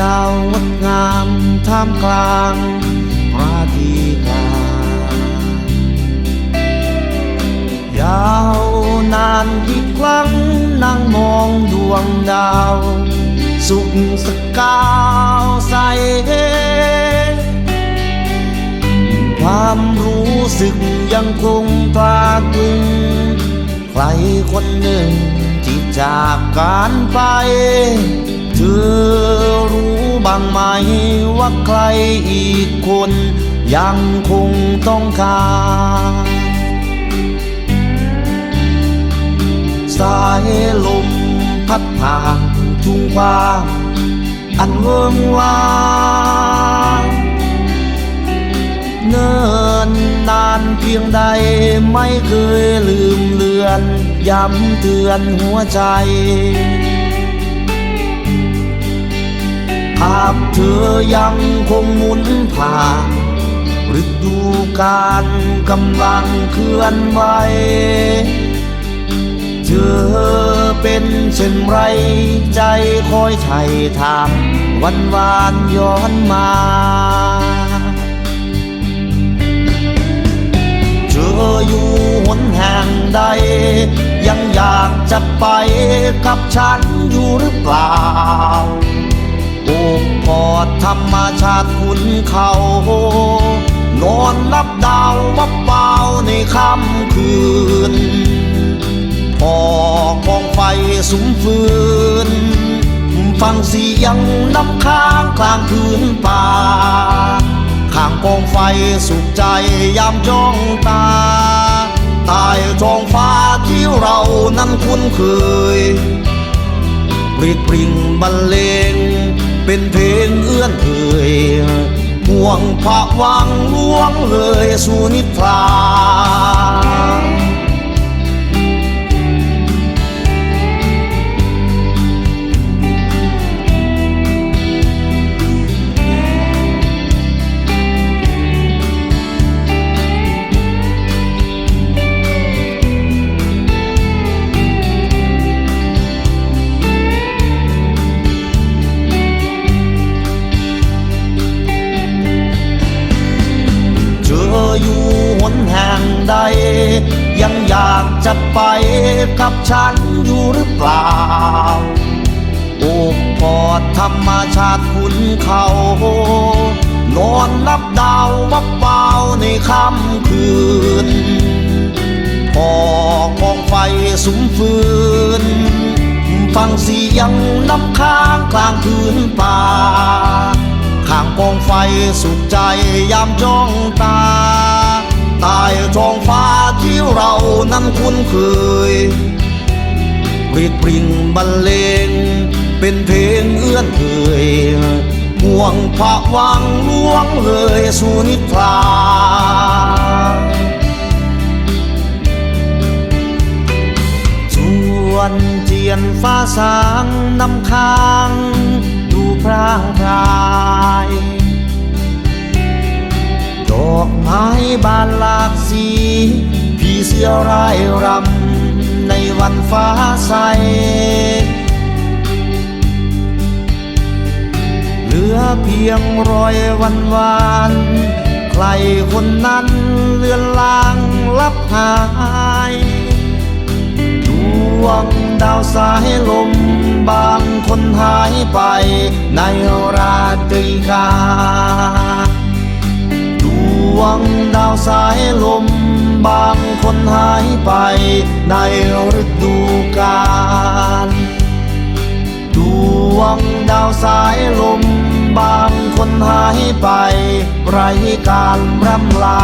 ดาวงดงามท่ามกลางพระธีกายาวนานที่ครั้งนั่งมองดวงดาว สุขสกาวใสความรู้สึกยังคงตราตรึงใครคนหนึ่งที่จากการไป เธอรู้บ้างไหมว่าใครอีกคน ยังคงต้องการสายลมพัดผ่านทุ่งกว้างอันเวิงว่างเนิ่นนานเพียงใดไม่เคยลืมเลือน ย้ำเตือนหัวใจ ภาพเธอยังคงหมุนผ่านฤดูการกำลังเคลื่อนไหวเธอเป็นเช่นไรใจคอยไถ่ถามวันวานย้อนมาเธออยู่หนแห่งใด ยังอยากจะไปกับฉันอยู่หรือเปล่า กอดธรรมชาติคุณเขา นอนนับดาววับเบาในค่ำคืนพอกองไฟสุมฟืน ฟังเสียงน้ำค้างกลางพื้นป่า ข้างกองไฟสุขใจยามจ้องตาใต้ท้องฟ้าที่เรานั้นคุ้นเคยปริดปริงบรรเลง เป็นเพลงเอื้อนเอ่ยห่วงพระวังล่วงเลยสูนิทรา ออยู่หนแห่งใด ยังอยากจะไปกับฉันอยู่หรือเปล่าโอบกอดธรรมชาติคุณเขา นอนนับดาววับเบาในค่ำคืนพอกองไฟสุมฟืน ฟังเสียงน้ำค้างกลางพื้นป่าข้างกองไฟสุขใจยามจ้องตา ใต้ท้องฟ้าที่เรานั้นคุ้นเคยปริดปริงบรรเลง เป็นเพลงเอื้อนเอ่ยห่วงผะวังล่วงเลยสู่นิทราชวนเทียนฟ้าสางน้ำค้าง ดูพร่างพรา อกไม้บานหลากสี พี่เสื้อรายรำในวันฟ้าใส เหลือเพียงรอยวันวานใครคนนั้นเลือนลางลับหายดวงดาวสายลมบางคนหายไปในราตรีกา วงดาวสายลม บางคนหายไปในฤดูกาลดวงดาวสายลม บางคนหายไป ไรการรำลา